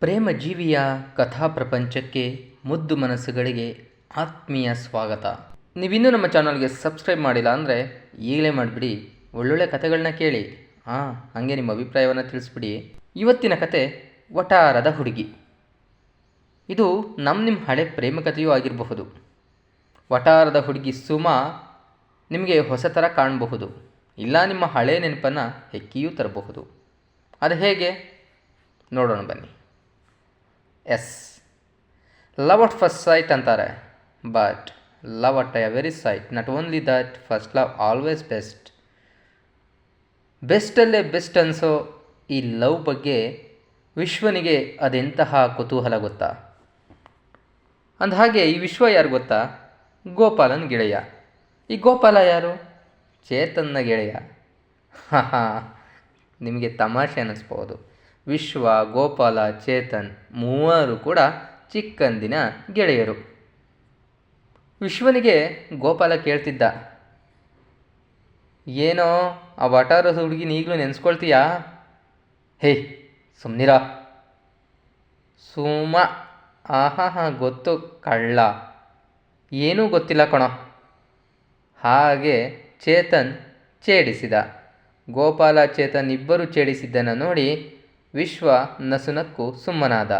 ಪ್ರೇಮ ಜೀವಿಯ ಕಥಾ ಪ್ರಪಂಚಕ್ಕೆ ಮುದ್ದು ಮನಸ್ಸುಗಳಿಗೆ ಆತ್ಮೀಯ ಸ್ವಾಗತ. ನೀವಿನ್ನೂ ನಮ್ಮ ಚಾನಲ್ಗೆ ಸಬ್ಸ್ಕ್ರೈಬ್ ಮಾಡಿಲ್ಲ ಅಂದರೆ ಈಗಲೇ ಮಾಡಿಬಿಡಿ. ಒಳ್ಳೊಳ್ಳೆ ಕಥೆಗಳನ್ನ ಕೇಳಿ. ಹಾಂ ಹಾಗೆ ನಿಮ್ಮ ಅಭಿಪ್ರಾಯವನ್ನು ತಿಳಿಸ್ಬಿಡಿ. ಇವತ್ತಿನ ಕತೆ ವಟಾರದ ಹುಡುಗಿ. ಇದು ನಮ್ಮ ನಿಮ್ಮ ಹಳೆ ಪ್ರೇಮ ಕಥೆಯೂ ಆಗಿರಬಹುದು. ವಟಾರದ ಹುಡುಗಿ ಸುಮಾ ನಿಮಗೆ ಹೊಸ ಥರ ಕಾಣಬಹುದು. ಇಲ್ಲ, ನಿಮ್ಮ ಹಳೆ ನೆನಪನ್ನು ಹೆಕ್ಕಿಯೂ ತರಬಹುದು. ಅದು ಹೇಗೆ? ನೋಡೋಣ ಬನ್ನಿ. Yes. Love at first sight ಅಂತಾರೆ. But love at a very sight not only that first love always best ಬೆಸ್ಟಲ್ಲೇ best ಅನಿಸೋ ಈ ಲವ್ ಬಗ್ಗೆ ವಿಶ್ವನಿಗೆ ಅದೆಂತಹ ಕುತೂಹಲ ಗೊತ್ತಾ? ಅಂದಹಾಗೆ ಈ ವಿಶ್ವ ಯಾರು ಗೊತ್ತಾ? ಗೋಪಾಲನ್ ಗೆಳೆಯ. ಈ ಗೋಪಾಲ ಯಾರು? ಚೇತನ್ನ ಗೆಳೆಯ. ಹಾಂ ನಿಮಗೆ ತಮಾಷೆ ಅನ್ನಿಸ್ಬೋದು ವಿಶ್ವ, ಗೋಪಾಲ, ಚೇತನ್ ಮೂವರು ಕೂಡ ಚಿಕ್ಕಂದಿನ ಗೆಳೆಯರು. ವಿಶ್ವನಿಗೆ ಗೋಪಾಲ ಕೇಳ್ತಿದ್ದ, ಏನೋ, ಆ ವಟಾರ ಹುಡುಗಿನ ಈಗಲೂ ನೆನೆಸ್ಕೊಳ್ತೀಯಾ? ಹೇ ಸುಮ್ಮನಿರ ಸುಮ ಆಹಾ ಹಾ ಗೊತ್ತು, ಕಳ್ಳ. ಏನೂ ಗೊತ್ತಿಲ್ಲ ಕಣ. ಹಾಗೆ ಚೇತನ್ ಛೇಡಿಸಿದ. ಗೋಪಾಲ, ಚೇತನ್ ಇಬ್ಬರು ಛೇಡಿಸಿದ್ದನ್ನು ನೋಡಿ ವಿಶ್ವ ನಸುನಕ್ಕು ಸುಮ್ಮನಾದ.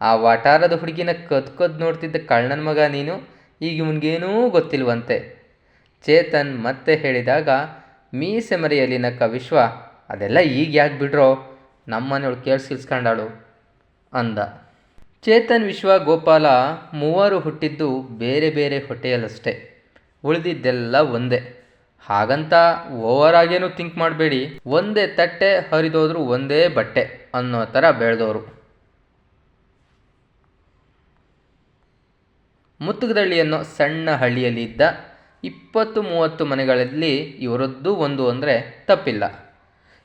ಆ ವಾಟಾರದ ಹುಡುಗಿನ ಕದ್ ಕದ್ ನೋಡ್ತಿದ್ದ ಕಳ್ಳನ ಮಗ ನೀನು ಈಗ ಇವನಿಗೇನೂ ಗೊತ್ತಿಲ್ವಂತೆ. ಚೇತನ್ ಮತ್ತೆ ಹೇಳಿದಾಗ, ಮೀಸೆ ಮರೆಯಲ್ಲಿ ನಕ್ಕ ವಿಶ್ವ, ಅದೆಲ್ಲ ಈಗ ಯಾಕೆ ಬಿಡ್ರೋ ನಮ್ಮನೆಯೊಳು ಕೇಳಿಸ್ಕೊಂಡಾಳು ಅಂದ. ಚೇತನ್, ವಿಶ್ವ, ಗೋಪಾಲ ಮೂವರು ಹುಟ್ಟಿದ್ದು ಬೇರೆ ಬೇರೆ ಹೊಟ್ಟೆಯಲ್ಲಷ್ಟೇ ಉಳಿದಿದ್ದೆಲ್ಲ ಒಂದೇ. ಹಾಗಂತ ಓವರ್ ಆಗೇನು ಥಿಂಕ್ ಮಾಡಬೇಡಿ. ಒಂದೇ ತಟ್ಟೆ ಹರಿದೋದ್ರು ಒಂದೇ ಬಟ್ಟೆ ಅನ್ನೋ ಥರ ಬೆಳೆದವರು ಮುತ್ತುಗದಳ್ಳಿ ಅನ್ನೋ ಸಣ್ಣ ಹಳ್ಳಿಯಲ್ಲಿ ಇದ್ದ ಇಪ್ಪತ್ತು ಮೂವತ್ತು ಮನೆಗಳಲ್ಲಿ ಇವರದ್ದು ಒಂದು ಅಂದರೆ ತಪ್ಪಿಲ್ಲ.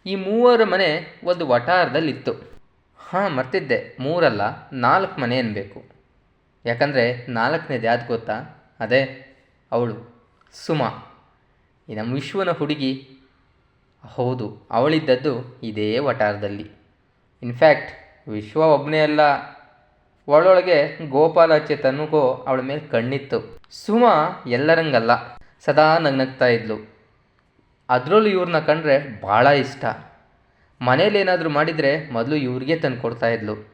ಈ ಮೂವರ ಮನೆ ಒಂದು ವಟಾರದಲ್ಲಿತ್ತು ಹಾಂ, ಮರ್ತಿದ್ದೆ. ಮೂರಲ್ಲ, ನಾಲ್ಕು ಮನೆ ಅನ್ಬೇಕು. ಯಾಕಂದರೆ ನಾಲ್ಕನೇದು ಯಾವ್ದು ಗೊತ್ತಾ? ಅದೇ ಅವಳು, ಸುಮಾ. ಈ ನಮ್ಮ ವಿಶ್ವನ ಹುಡುಗಿ. ಹೌದು, ಅವಳಿದ್ದದ್ದು ಇದೇ ವಟಾರದಲ್ಲಿ. ಇನ್ಫ್ಯಾಕ್ಟ್ ವಿಶ್ವ ಒಬ್ಬನೇ ಅಲ್ಲ. ಒಳೊಳಗೆ ಗೋಪಾಲ ತನಗೂ ಅವಳ ಮೇಲೆ ಕಣ್ಣಿತ್ತು. ಸುಮ ಎಲ್ಲರಂಗಲ್ಲ. ಸದಾ ನಗ್ನಗ್ತಾ ಇದ್ಲು. ಅದರಲ್ಲೂ ಇವ್ರನ್ನ ಕಂಡ್ರೆ ಭಾಳ ಇಷ್ಟ. ಮನೇಲಿ ಏನಾದರೂ ಮಾಡಿದರೆ ಮೊದಲು ಇವ್ರಿಗೆ ತಂದು ಕೊಡ್ತಾಯಿದ್ಲು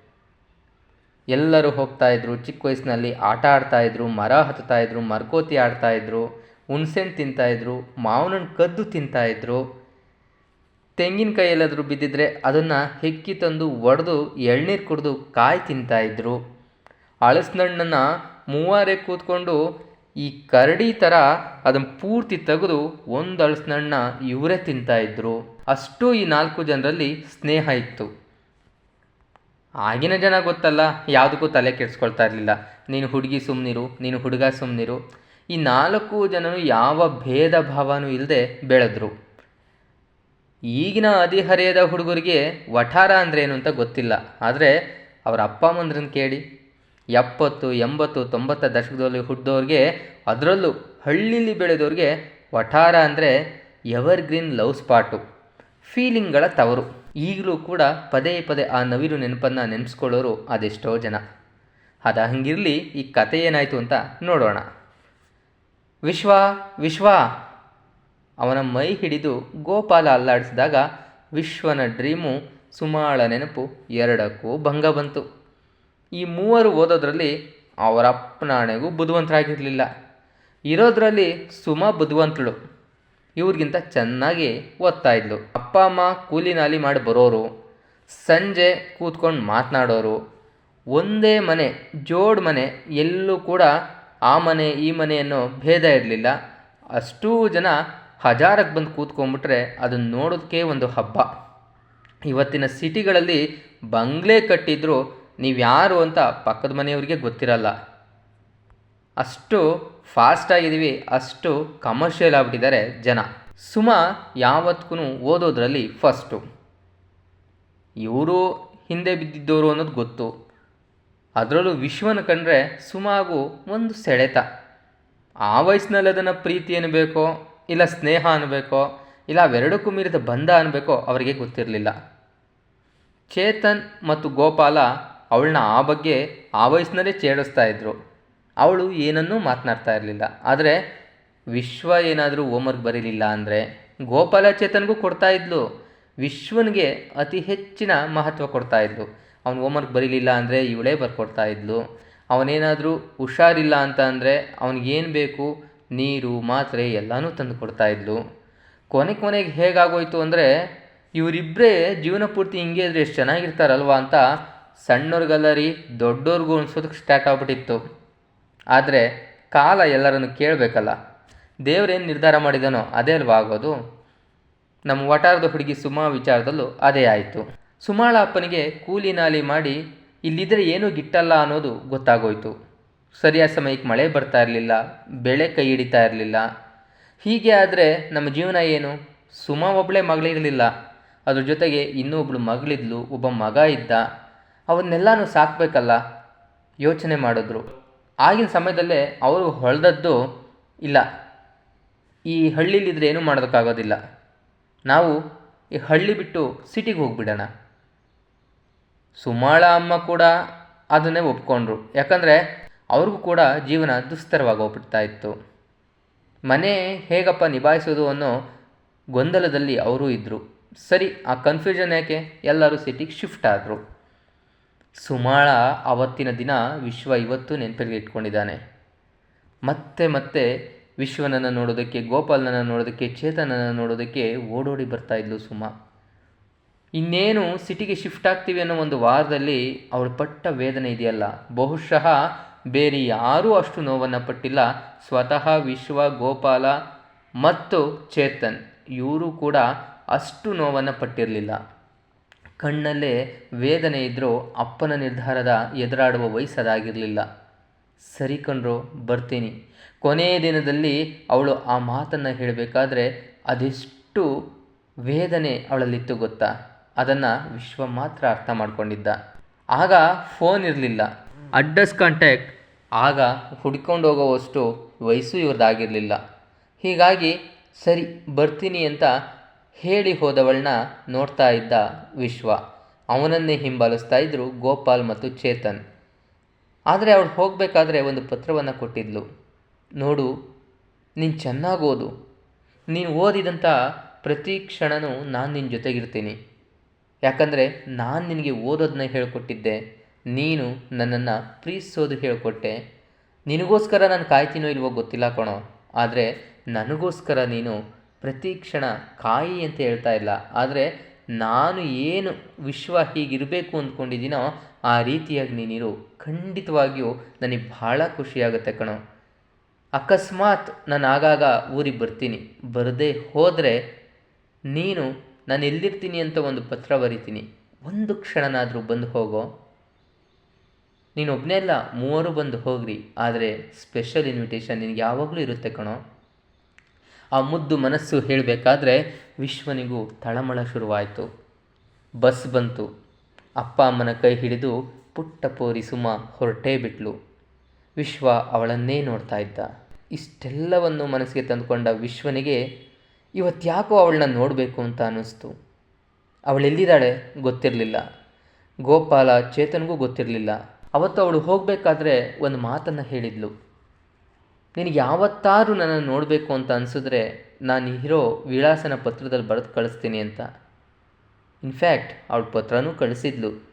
ಎಲ್ಲರೂ ಹೋಗ್ತಾಯಿದ್ರು ಚಿಕ್ಕ ವಯಸ್ಸಿನಲ್ಲಿ ಆಟ ಆಡ್ತಾಯಿದ್ರು ಮರ ಹತ್ತುತ್ತಾಯಿದ್ರು ಮರಕೋತಿ ಆಡ್ತಾಯಿದ್ರು ಹುಣ್ಸೆಹಣ್ಣು ತಿಂತಾಯಿದ್ರು ಮಾವಿನಣ್ಣು ಕದ್ದು ತಿಂತಾಯಿದ್ರು ತೆಂಗಿನಕಾಯಿ ಎಲ್ಲಾದರೂ ಬಿದ್ದಿದ್ರೆ ಅದನ್ನು ಹೆಕ್ಕಿ ತಂದು ಒಡೆದು ಎಳ್ನೀರು ಕುಡಿದು ಕಾಯಿ ತಿಂತಾಯಿದ್ರು ಹಳಸಿನಣ್ಣನ್ನು ಮೂವಾರೆ ಕೂತ್ಕೊಂಡು ಈ ಕರಡಿ ಥರ ಅದನ್ನು ಪೂರ್ತಿ ತೆಗೆದು ಒಂದು ಹಳಸಿನಣ್ಣ ಇವರೇ ತಿಂತಾಯಿದ್ರು ಅಷ್ಟು ಈ ನಾಲ್ಕು ಜನರಲ್ಲಿ ಸ್ನೇಹ ಇತ್ತು. ಆಗಿನ ಜನ ಗೊತ್ತಲ್ಲ, ಯಾವುದಕ್ಕೂ ತಲೆ ಕೆಡಿಸ್ಕೊಳ್ತಾ ಇರಲಿಲ್ಲ. ನೀನು ಹುಡುಗಿ ಸುಮ್ಮನಿರು ನೀನು ಹುಡುಗ ಸುಮ್ಮನಿರು ಈ ನಾಲ್ಕು ಜನನು ಯಾವ ಭೇದ ಭಾವನೂ ಇಲ್ಲದೆ ಬೆಳೆದ್ರು. ಈಗಿನ ಹದಿಹರೆಯದ ಹುಡುಗರಿಗೆ ವಠಾರ ಅಂದ್ರೆ ಏನು ಅಂತ ಗೊತ್ತಿಲ್ಲ. ಆದರೆ ಅವರ ಅಪ್ಪ ಅಮ್ಮಂದ್ರನ್ನ ಕೇಳಿ. ಎಪ್ಪತ್ತು, ಎಂಬತ್ತು, ತೊಂಬತ್ತ ದಶಕದಲ್ಲಿ ಹುಟ್ಟಿದವ್ರಿಗೆ ಅದರಲ್ಲೂ ಹಳ್ಳಿಲಿ ಬೆಳೆದವ್ರಿಗೆ ವಠಾರ ಅಂದರೆ ಎವರ್ಗ್ರೀನ್ ಲವ್ ಸ್ಪಾಟು ಫೀಲಿಂಗ್ಗಳ ತವರು. ಈಗಲೂ ಕೂಡ ಪದೇ ಪದೇ ಆ ನವಿಲು ನೆನಪನ್ನು ನೆನೆಸ್ಕೊಳ್ಳೋರು ಅದೆಷ್ಟೋ ಜನ. ಅದ ಹಂಗಿರಲಿ ಈ ಕತೆ ಏನಾಯಿತು ಅಂತ ನೋಡೋಣ. ವಿಶ್ವ ವಿಶ್ವ. ಅವನ ಮೈ ಹಿಡಿದು ಗೋಪಾಲ ಅಲ್ಲಾಡಿಸಿದಾಗ ವಿಶ್ವನ ಡ್ರೀಮು ಸುಮಾಳ ನೆನಪು ಎರಡಕ್ಕೂ ಭಂಗ ಬಂತು. ಈ ಮೂವರು ಓದೋದ್ರಲ್ಲಿ ಅವರ ಅಪ್ಪನಾಣೆಗೂ ಬುದ್ಧಿವಂತರಾಗಿರಲಿಲ್ಲ. ಇರೋದ್ರಲ್ಲಿ ಸುಮ ಬುದ್ಧಿವಂತಳು ಇವ್ರಿಗಿಂತ ಚೆನ್ನಾಗಿ ಓದ್ತಾ ಇದ್ಲು. ಅಪ್ಪ, ಅಮ್ಮ ಕೂಲಿ ನಾಲಿ ಮಾಡಿ ಬರೋರು, ಸಂಜೆ ಕೂತ್ಕೊಂಡು ಮಾತನಾಡೋರು, ಒಂದೇ ಮನೆ, ಜೋಡ್ ಮನೆ, ಎಲ್ಲೂ ಕೂಡ ಆ ಮನೆ, ಈ ಮನೆ ಅನ್ನೋ ಭೇದ ಇರಲಿಲ್ಲ. ಅಷ್ಟೂ ಜನ ಹಜಾರಕ್ಕೆ ಬಂದು ಕೂತ್ಕೊಂಡ್ಬಿಟ್ರೆ ಅದನ್ನು ನೋಡೋದಕ್ಕೆ ಒಂದು ಹಬ್ಬ. ಇವತ್ತಿನ ಸಿಟಿಗಳಲ್ಲಿ ಬಂಗ್ಲೆ ಕಟ್ಟಿದ್ರು ನೀವು ಯಾರು ಅಂತ ಪಕ್ಕದ ಮನೆಯವರಿಗೆ ಗೊತ್ತಿರಲ್ಲ. ಅಷ್ಟು ಫಾಸ್ಟ್ ಆಗಿದ್ದೀವಿ, ಅಷ್ಟು ಕಮರ್ಷಿಯಲ್ ಆಗಿಬಿಟ್ಟಿದ್ದಾರೆ ಜನ. ಸುಮಾ ಯಾವತ್ತಿಗೂ ಓದೋದ್ರಲ್ಲಿ ಫಸ್ಟು ಇವರು ಹಿಂದೆ ಬಿದ್ದಿದ್ದವರು ಅನ್ನೋದು ಗೊತ್ತು. ಅದರಲ್ಲೂ ವಿಶ್ವನ ಕಂಡ್ರೆ ಸುಮಾಗು ಒಂದು ಸೆಳೆತ. ಆ ವಯಸ್ಸಿನಲ್ಲಿ ಅದನ್ನು ಪ್ರೀತಿ ಅನ್ನಬೇಕೋ ಇಲ್ಲ ಸ್ನೇಹ ಅನ್ನಬೇಕೋ ಇಲ್ಲ ಅವೆರಡಕ್ಕೂ ಮೀರಿದ ಬಂಧ ಅನ್ನಬೇಕೋ ಅವರಿಗೆ ಗೊತ್ತಿರಲಿಲ್ಲ. ಚೇತನ್ ಮತ್ತು ಗೋಪಾಲ ಅವಳನ್ನ ಆ ಬಗ್ಗೆ ಆ ವಯಸ್ಸಿನಲ್ಲೇ ಚೇಡಿಸ್ತಾ ಇದ್ರು. ಅವಳು ಏನನ್ನೂ ಮಾತನಾಡ್ತಾ ಇರಲಿಲ್ಲ. ಆದರೆ ವಿಶ್ವ ಏನಾದರೂ ಹೋಮ್ವರ್ಕ್ ಬರೀಲಿಲ್ಲ ಅಂದರೆ ಗೋಪಾಲ ಚೇತನ್ಗೂ ಕೊಡ್ತಾ ಇದ್ಲು. ವಿಶ್ವನಿಗೆ ಅತಿ ಹೆಚ್ಚಿನ ಮಹತ್ವ ಕೊಡ್ತಾ ಇದ್ಲು. ಅವ್ನು ಹೋಮ್ವರ್ಕ್ ಬರೀಲಿಲ್ಲ ಅಂದರೆ ಇವಳೇ ಬರ್ಕೊಡ್ತಾ ಇದ್ಲು. ಅವನೇನಾದರೂ ಹುಷಾರಿಲ್ಲ ಅಂತ ಅಂದರೆ ಅವನಿಗೇನು ಬೇಕು? ನೀರು, ಮಾತ್ರೆ ಎಲ್ಲನೂ ತಂದು ಕೊಡ್ತಾ ಇದ್ಲು. ಕೊನೆ ಕೊನೆಗೆ ಹೇಗಾಗೋಯ್ತು ಅಂದರೆ ಇವರಿಬ್ಬರೇ ಜೀವನ ಪೂರ್ತಿ ಹಿಂಗೆ ಇದ್ರೆ ಎಷ್ಟು ಚೆನ್ನಾಗಿರ್ತಾರಲ್ವ ಅಂತ ಸಣ್ಣವ್ರಿಗಲ್ಲರಿ ದೊಡ್ಡವ್ರಿಗೂ ಅನ್ಸೋದಕ್ಕೆ ಸ್ಟಾರ್ಟ್ ಆಗ್ಬಿಟ್ಟಿತ್ತು. ಆದರೆ ಕಾಲ ಎಲ್ಲರನ್ನು ಕೇಳಬೇಕಲ್ಲ. ದೇವರೇನು ನಿರ್ಧಾರ ಮಾಡಿದನೋ ಅದೇ ಅಲ್ವಾ ಆಗೋದು? ನಮ್ಮ ವಟಾರದ ಹುಡುಗಿ ಸುಮಾ ವಿಚಾರದಲ್ಲೂ ಅದೇ ಆಯಿತು. ಸುಮಾಳ ಅಪ್ಪನಿಗೆ ಕೂಲಿ ನಾಲಿ ಮಾಡಿ ಇಲ್ಲಿದ್ದರೆ ಏನೂ ಗಿಟ್ಟಲ್ಲ ಅನ್ನೋದು ಗೊತ್ತಾಗೋಯ್ತು. ಸರಿಯಾದ ಸಮಯಕ್ಕೆ ಮಳೆ ಬರ್ತಾ ಇರಲಿಲ್ಲ, ಬೆಳೆ ಕೈ ಹಿಡಿತಾ ಇರಲಿಲ್ಲ. ಹೀಗೆ ಆದರೆ ನಮ್ಮ ಜೀವನ ಏನು? ಸುಮಾ ಒಬ್ಬಳೇ ಮಗಳಿರಲಿಲ್ಲ. ಅದ್ರ ಜೊತೆಗೆ ಇನ್ನೊಬ್ಳು ಮಗಳಿದ್ಲು, ಒಬ್ಬ ಮಗ ಇದ್ದ. ಅವನ್ನೆಲ್ಲನೂ ಸಾಕಬೇಕಲ್ಲ? ಯೋಚನೆ ಮಾಡಿದ್ರು. ಆಗಿನ ಸಮಯದಲ್ಲೇ ಅವರು ಹೊಳೆದದ್ದು ಇಲ್ಲ. ಈ ಹಳ್ಳಿಲಿದ್ರೆ ಏನೂ ಮಾಡೋದಕ್ಕಾಗೋದಿಲ್ಲ. ನಾವು ಈ ಹಳ್ಳಿ ಬಿಟ್ಟು ಸಿಟಿಗೆ ಹೋಗ್ಬಿಡೋಣ. ಸುಮಾಳ ಅಮ್ಮ ಕೂಡ ಅದನ್ನೇ ಒಪ್ಕೊಂಡ್ರು. ಯಾಕಂದರೆ ಅವ್ರಿಗೂ ಕೂಡ ಜೀವನ ದುಸ್ತರವಾಗಿ ಹೋಗ್ಬಿಡ್ತಾ ಇತ್ತು. ಮನೆ ಹೇಗಪ್ಪ ನಿಭಾಯಿಸೋದು ಅನ್ನೋ ಗೊಂದಲದಲ್ಲಿ ಅವರೂ ಇದ್ದರು ಸರಿ, ಆ ಕನ್ಫ್ಯೂಷನ್ ಯಾಕೆ? ಎಲ್ಲರೂ ಸಿಟಿಗೆ ಶಿಫ್ಟ್ ಆದರು. ಸುಮಾಳ ಅವತ್ತಿನ ದಿನ ವಿಶ್ವ ಇವತ್ತು ನೆನಪಿಗೆ ಇಟ್ಕೊಂಡಿದ್ದಾನೆ. ಮತ್ತೆ ಮತ್ತೆ ವಿಶ್ವನನ್ನು ನೋಡೋದಕ್ಕೆ, ಗೋಪಾಲನನ್ನು ನೋಡೋದಕ್ಕೆ, ಚೇತನನ್ನು ನೋಡೋದಕ್ಕೆ ಓಡೋಡಿ ಬರ್ತಾ ಇದ್ಲು ಸುಮಾ. ಇನ್ನೇನು ಸಿಟಿಗೆ ಶಿಫ್ಟ್ ಆಗ್ತೀವಿ ಅನ್ನೋ ಒಂದು ವಾರದಲ್ಲಿ ಅವಳು ಪಟ್ಟ ವೇದನೆ ಇದೆಯಲ್ಲ. ಬಹುಶಃ ಬೇರೆ ಯಾರೂ ಅಷ್ಟು ನೋವನ್ನು ಪಟ್ಟಿಲ್ಲ. ಸ್ವತಃ ವಿಶ್ವ, ಗೋಪಾಲ ಮತ್ತು ಚೇತನ್ ಇವರು ಕೂಡ ಅಷ್ಟು ನೋವನ್ನು ಪಟ್ಟಿರಲಿಲ್ಲ. ಕಣ್ಣಲ್ಲೇ ವೇದನೆ ಇದ್ದರೂ ಅಪ್ಪನ ನಿರ್ಧಾರದ ಎದುರಾಡುವ ವಯಸ್ಸದಾಗಿರಲಿಲ್ಲ. ಸರಿ ಕಣ್ರು, ಬರ್ತೀನಿ. ಕೊನೆಯ ದಿನದಲ್ಲಿ ಅವಳು ಆ ಮಾತನ್ನು ಹೇಳಬೇಕಾದ್ರೆ ಅದೆಷ್ಟು ವೇದನೆ ಅವಳಲ್ಲಿತ್ತು ಗೊತ್ತಾ? ಅದನ್ನು ವಿಶ್ವ ಮಾತ್ರ ಅರ್ಥ ಮಾಡ್ಕೊಂಡಿದ್ದ. ಆಗ ಫೋನ್ ಇರಲಿಲ್ಲ. ಅಡ್ಡಸ್ ಕಾಂಟ್ಯಾಕ್ಟ್ ಆಗ ಹುಡ್ಕೊಂಡು ಹೋಗೋವಷ್ಟು ವಯಸ್ಸು ಇವ್ರದ್ದಾಗಿರಲಿಲ್ಲ ಹೀಗಾಗಿ ಸರಿ, ಬರ್ತೀನಿ ಅಂತ ಹೇಳಿ ಹೋದವಳನ್ನ ನೋಡ್ತಾ ಇದ್ದ ವಿಶ್ವ. ಅವನನ್ನೇ ಹಿಂಬಾಲಿಸ್ತಾ ಇದ್ದರು ಗೋಪಾಲ್ ಮತ್ತು ಚೇತನ್. ಆದರೆ ಅವಳು ಹೋಗಬೇಕಾದ್ರೆ ಒಂದು ಪತ್ರವನ್ನು ಕೊಟ್ಟಿದ್ಲು. ನೋಡು, ನೀನು ಚೆನ್ನಾಗಿ ಓದು. ನೀನು ಓದಿದಂಥ ಪ್ರತಿ ಕ್ಷಣನೂ ನಾನು ನಿನ್ನ ಜೊತೆಗಿರ್ತೀನಿ. ಯಾಕಂದರೆ ನಾನು ನಿನಗೆ ಓದೋದನ್ನ ಹೇಳಿಕೊಟ್ಟಿದ್ದೆ, ನೀನು ನನ್ನನ್ನು ಪ್ರೀತಿಸೋದು ಹೇಳಿಕೊಟ್ಟೆ. ನಿನಗೋಸ್ಕರ ನಾನು ಕಾಯ್ತೀನೋ ಇಲ್ವೋ ಗೊತ್ತಿಲ್ಲ ಕಣೋ, ಆದರೆ ನನಗೋಸ್ಕರ ನೀನು ಪ್ರತಿ ಕ್ಷಣ ಕಾಯಿ ಅಂತ ಹೇಳ್ತಾ ಇಲ್ಲ. ಆದರೆ ನಾನು ಏನು ವಿಶ್ವ ಹೀಗಿರಬೇಕು ಅಂದ್ಕೊಂಡಿದ್ದೀನೋ ಆ ರೀತಿಯಾಗಿ ನೀನಿರು. ಖಂಡಿತವಾಗಿಯೂ ನನಗೆ ಭಾಳ ಖುಷಿಯಾಗುತ್ತೆ ಕಣೋ. ಅಕಸ್ಮಾತ್ ನಾನು ಆಗಾಗ ಊರಿಗೆ ಬರ್ತೀನಿ. ಬರದೇ ಹೋದರೆ ನೀನು ನಾನು ಎಲ್ಲಿರ್ತೀನಿ ಅಂತ ಒಂದು ಪತ್ರ ಬರಿತೀನಿ. ಒಂದು ಕ್ಷಣನಾದರೂ ಬಂದು ಹೋಗೋ? ನೀನು ಒಬ್ಬನೇ ಅಲ್ಲ, ಮೂವರು ಬಂದು ಹೋಗ್ರಿ. ಆದರೆ ಸ್ಪೆಷಲ್ ಇನ್ವಿಟೇಷನ್ ನಿನಗೆ ಯಾವಾಗಲೂ ಇರುತ್ತೆ ಕಣೋ. ಆ ಮುದ್ದು ಮನಸ್ಸು ಹೇಳಬೇಕಾದ್ರೆ ವಿಶ್ವನಿಗೂ ತಳಮಳ ಶುರುವಾಯಿತು. ಬಸ್ ಬಂತು. ಅಪ್ಪ ಅಮ್ಮನ ಕೈ ಹಿಡಿದು ಪುಟ್ಟ ಪೋರಿ ಸುಮ ಹೊರಟೇ ಬಿಟ್ಲು. ವಿಶ್ವ ಅವಳನ್ನೇ ನೋಡ್ತಾ ಇದ್ದ. ಇಷ್ಟೆಲ್ಲವನ್ನು ಮನಸ್ಸಿಗೆ ತಂದುಕೊಂಡ ವಿಶ್ವನಿಗೆ ಇವತ್ತ್ಯಾಕೋ ಅವಳನ್ನ ನೋಡಬೇಕು ಅಂತ ಅನ್ನಿಸ್ತು. ಅವಳೆಲ್ಲಿದ್ದಾಳೆ ಗೊತ್ತಿರಲಿಲ್ಲ. ಗೋಪಾಲ ಚೇತನ್ಗೂ ಗೊತ್ತಿರಲಿಲ್ಲ. ಅವತ್ತು ಅವಳು ಹೋಗಬೇಕಾದ್ರೆ ಒಂದು ಮಾತನ್ನು ಹೇಳಿದ್ಲು. ನಿನಗೆ ಯಾವತ್ತಾರು ನನ್ನನ್ನು ನೋಡಬೇಕು ಅಂತ ಅನಿಸಿದ್ರೆ ನಾನು ಇರೋ ವಿಳಾಸನ ಪತ್ರದಲ್ಲಿ ಬರೆದು ಕಳಿಸ್ತೀನಿ ಅಂತ. ಇನ್ಫ್ಯಾಕ್ಟ್ ಅವಳು ಪತ್ರನೂ ಕಳಿಸಿದ್ಲು.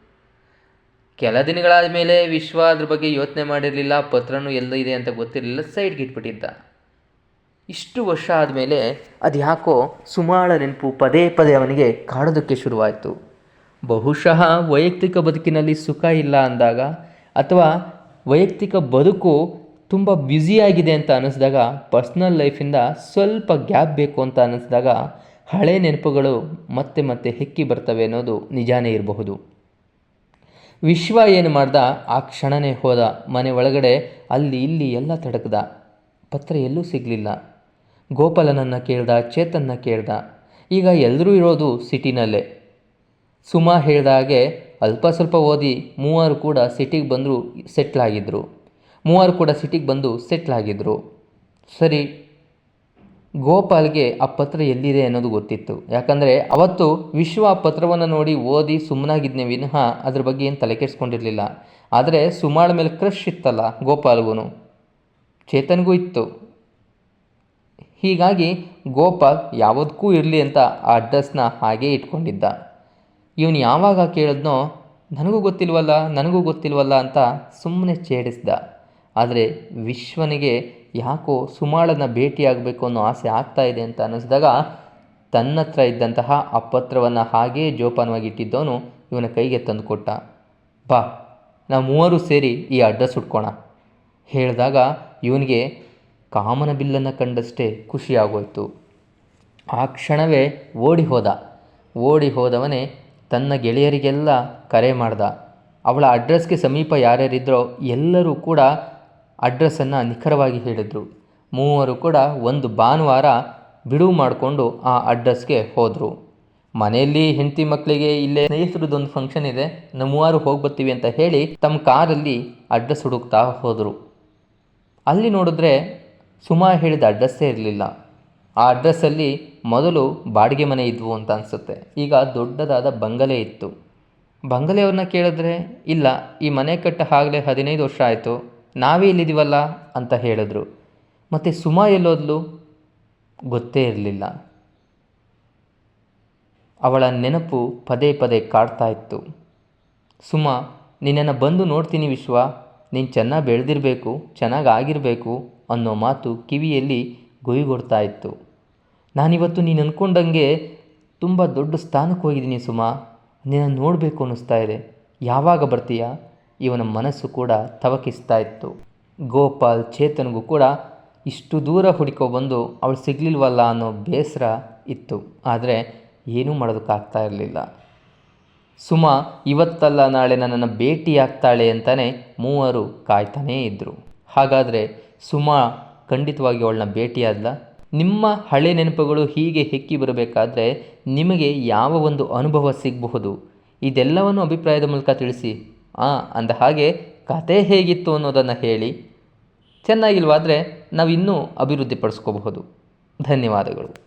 ಕೆಲ ದಿನಗಳಾದ ಮೇಲೆ ವಿಶ್ವ ಅದ್ರ ಬಗ್ಗೆ ಯೋಚನೆ ಮಾಡಿರಲಿಲ್ಲ, ಪತ್ರನೂ ಎಲ್ಲ ಇದೆ ಅಂತ ಗೊತ್ತಿರಲಿಲ್ಲ, ಸೈಡ್ಗೆ ಇಟ್ಬಿಟ್ಟಿದ್ದ. ಇಷ್ಟು ವರ್ಷ ಆದಮೇಲೆ ಅದು ಯಾಕೋ ಸುಮಾಳ ನೆನಪು ಪದೇ ಪದೇ ಅವನಿಗೆ ಕಾಡೋದಕ್ಕೆ ಶುರುವಾಯಿತು. ಬಹುಶಃ ವೈಯಕ್ತಿಕ ಬದುಕಿನಲ್ಲಿ ಸುಖ ಇಲ್ಲ ಅಂದಾಗ ಅಥವಾ ವೈಯಕ್ತಿಕ ಬದುಕು ತುಂಬ ಬ್ಯುಸಿಯಾಗಿದೆ ಅಂತ ಅನ್ನಿಸಿದಾಗ ಪರ್ಸ್ನಲ್ ಲೈಫಿಂದ ಸ್ವಲ್ಪ ಗ್ಯಾಪ್ ಬೇಕು ಅಂತ ಅನ್ನಿಸಿದಾಗ ಹಳೆ ನೆನಪುಗಳು ಮತ್ತೆ ಮತ್ತೆ ಹೆಕ್ಕಿ ಬರ್ತವೆ ಅನ್ನೋದು ನಿಜಾನೇ ಇರಬಹುದು. ವಿಶ್ವ ಏನು ಮಾಡ್ದ? ಆ ಕ್ಷಣನೇ ಹೋದ. ಮನೆ ಒಳಗಡೆ ಅಲ್ಲಿ ಇಲ್ಲಿ ಎಲ್ಲ ತಡಕದ. ಪತ್ರ ಎಲ್ಲೂ ಸಿಗಲಿಲ್ಲ. ಗೋಪಾಲನನ್ನು ಕೇಳ್ದ, ಚೇತನ್ನ ಕೇಳ್ದ, ಈಗ ಎಲ್ಲರೂ ಇರೋದು ಸಿಟಿನಲ್ಲೇ. ಸುಮಾ ಹೇಳ್ದ ಹಾಗೆ ಅಲ್ಪ ಸ್ವಲ್ಪ ಓದಿ ಮೂವರು ಕೂಡ ಸಿಟಿಗೆ ಬಂದರು ಸೆಟ್ಲಾಗಿದ್ದರು ಮೂವರು ಕೂಡ ಸಿಟಿಗೆ ಬಂದು ಸೆಟ್ಲಾಗಿದ್ದರು ಸರಿ, ಗೋಪಾಲ್ಗೆ ಆ ಪತ್ರ ಎಲ್ಲಿದೆ ಅನ್ನೋದು ಗೊತ್ತಿತ್ತು. ಯಾಕಂದರೆ ಅವತ್ತು ವಿಶ್ವ ಆ ಪತ್ರವನ್ನು ನೋಡಿ ಓದಿ ಸುಮ್ಮನಾಗಿದ್ನೇ ವಿನಃ ಅದ್ರ ಬಗ್ಗೆ ಏನು ತಲೆ ಕೆಡಿಸ್ಕೊಂಡಿರಲಿಲ್ಲ. ಆದರೆ ಸುಮಾಳ ಮೇಲೆ ಕ್ರಶ್ ಇತ್ತಲ್ಲ ಗೋಪಾಲ್ಗೂ ಚೇತನ್ಗೂ ಇತ್ತು. ಹೀಗಾಗಿ ಗೋಪಾಲ್ ಯಾವುದಕ್ಕೂ ಇರಲಿ ಅಂತ ಆ ಅಡ್ರೆಸ್ನ ಹಾಗೆ ಇಟ್ಕೊಂಡಿದ್ದ. ಇವನು ಯಾವಾಗ ಕೇಳಿದ್ನೋ ನನಗೂ ಗೊತ್ತಿಲ್ವಲ್ಲ ನನಗೂ ಗೊತ್ತಿಲ್ವಲ್ಲ ಅಂತ ಸುಮ್ಮನೆ ಛೇಡಿಸ್ದ. ಆದರೆ ವಿಶ್ವನಿಗೆ ಯಾಕೋ ಸುಮಾಳನ್ನ ಭೇಟಿಯಾಗಬೇಕು ಅನ್ನೋ ಆಸೆ ಆಗ್ತಾ ಇದೆ ಅಂತ ಅನ್ನಿಸಿದಾಗ ತನ್ನ ಹತ್ರ ಇದ್ದಂತಹ ಆ ಪತ್ರವನ್ನು ಹಾಗೇ ಜೋಪಾನವಾಗಿ ಇಟ್ಟಿದ್ದವನು ಇವನ ಕೈಗೆ ತಂದು ಕೊಟ್ಟ. ಬಾ, ನಾವು ಮೂವರು ಸೇರಿ ಈ ಅಡ್ರೆಸ್ ಹುಡ್ಕೋಣ ಹೇಳಿದಾಗ ಇವನಿಗೆ ಕಾಮನ ಬಿಲ್ಲನ್ನು ಕಂಡಷ್ಟೇ ಖುಷಿಯಾಗೋಯ್ತು. ಆ ಕ್ಷಣವೇ ಓಡಿ ಹೋದ. ಓಡಿ ಹೋದವನೇ ತನ್ನ ಗೆಳೆಯರಿಗೆಲ್ಲ ಕರೆ ಮಾಡ್ದ. ಅವಳ ಅಡ್ರೆಸ್ಗೆ ಸಮೀಪ ಯಾರ್ಯಾರಿದ್ರೋ ಎಲ್ಲರೂ ಕೂಡ ಅಡ್ರೆಸ್ಸನ್ನು ನಿಖರವಾಗಿ ಹೇಳಿದರು. ಮೂವರು ಕೂಡ ಒಂದು ಭಾನುವಾರ ಬಿಡುವು ಮಾಡಿಕೊಂಡು ಆ ಅಡ್ರೆಸ್ಗೆ ಹೋದರು. ಮನೆಯಲ್ಲಿ ಹೆಂಡತಿ ಮಕ್ಕಳಿಗೆ ಇಲ್ಲೇ ಸ್ನೇಹಿತರದೊಂದು ಫಂಕ್ಷನ್ ಇದೆ ನಮ್ಮ ಮೂವರು ಹೋಗಿ ಬರ್ತೀವಿ ಅಂತ ಹೇಳಿ ತಮ್ಮ ಕಾರಲ್ಲಿ ಅಡ್ರೆಸ್ ಹುಡುಕ್ತಾ ಹೋದರು. ಅಲ್ಲಿ ನೋಡಿದ್ರೆ ಸುಮಾ ಹೇಳಿದ ಅಡ್ರೆಸ್ಸೇ ಇರಲಿಲ್ಲ. ಆ ಅಡ್ರೆಸ್ಸಲ್ಲಿ ಮೊದಲು ಬಾಡಿಗೆ ಮನೆ ಇದ್ವು ಅಂತ ಅನಿಸುತ್ತೆ. ಈಗ ದೊಡ್ಡದಾದ ಬಂಗಲೆ ಇತ್ತು. ಬಂಗಲೆಯವ್ರನ್ನ ಕೇಳಿದ್ರೆ, ಇಲ್ಲ, ಈ ಮನೆ ಕಟ್ಟ ಆಗಲೇ ಹದಿನೈದು ವರ್ಷ ಆಯಿತು, ನಾವೇ ಇಲ್ಲಿದ್ದೀವಲ್ಲ ಅಂತ ಹೇಳಿದ್ರು. ಮತ್ತು ಸುಮಾ ಎಲ್ಲೋದ್ಲು? ಗೊತ್ತೇ ಇರಲಿಲ್ಲ. ಅವಳ ನೆನಪು ಪದೇ ಪದೇ ಕಾಡ್ತಾ ಇತ್ತು. ಸುಮಾ, ನಿನ್ನನ್ನು ಬಂದು ನೋಡ್ತೀನಿ ವಿಶ್ವ, ನೀನು ಚೆನ್ನಾಗಿ ಬೆಳೆದಿರಬೇಕು, ಚೆನ್ನಾಗಿ ಆಗಿರಬೇಕು ಅನ್ನೋ ಮಾತು ಕಿವಿಯಲ್ಲಿ ಗೊಯ್ಗೊಡ್ತಾ ಇತ್ತು. ನಾನಿವತ್ತು ನೀನು ಅಂದ್ಕೊಂಡಂಗೆ ತುಂಬ ದೊಡ್ಡ ಸ್ಥಾನಕ್ಕೆ ಹೋಗಿದ್ದೀನಿ ಸುಮಾ. ನಿನ್ನ ನೋಡಬೇಕು ಅನ್ನಿಸ್ತಾ ಇದೆ. ಯಾವಾಗ ಬರ್ತೀಯ? ಇವನ ಮನಸ್ಸು ಕೂಡ ತವಕಿಸ್ತಾ ಇತ್ತು. ಗೋಪಾಲ್ ಚೇತನ್ಗೂ ಕೂಡ ಇಷ್ಟು ದೂರ ಹುಡುಕೋ ಬಂದು ಅವಳು ಸಿಗಲಿಲ್ವಲ್ಲ ಅನ್ನೋ ಬೇಸರ ಇತ್ತು. ಆದರೆ ಏನೂ ಮಾಡೋದಕ್ಕಾಗ್ತಾ ಇರಲಿಲ್ಲ. ಸುಮಾ, ಇವತ್ತಲ್ಲ ನಾಳೆ ನನ್ನನ್ನು ಭೇಟಿಯಾಗ್ತಾಳೆ ಅಂತಲೇ ಮೂವರು ಕಾಯ್ತಾನೇ ಇದ್ದರು ಹಾಗಾದರೆ ಸುಮಾ ಖಂಡಿತವಾಗಿ ಅವಳನ್ನ ಭೇಟಿಯಾದ್ಲ. ನಿಮ್ಮ ಹಳೆ ನೆನಪುಗಳು ಹೀಗೆ ಹೆಕ್ಕಿ ಬರಬೇಕಾದ್ರೆ ನಿಮಗೆ ಯಾವ ಒಂದು ಅನುಭವ ಸಿಗಬಹುದು? ಇದೆಲ್ಲವನ್ನು ಅಭಿಪ್ರಾಯದ ಮೂಲಕ ತಿಳಿಸಿ. ಆ, ಅಂದ ಹಾಗೆ ಕತೆ ಹೇಗಿತ್ತು ಅನ್ನೋದನ್ನು ಹೇಳಿ. ಚೆನ್ನಾಗಿಲ್ವಾದರೆ ನಾವು ಇನ್ನೂ ಅಭಿವೃದ್ಧಿಪಡಿಸ್ಕೋಬಹುದು. ಧನ್ಯವಾದಗಳು.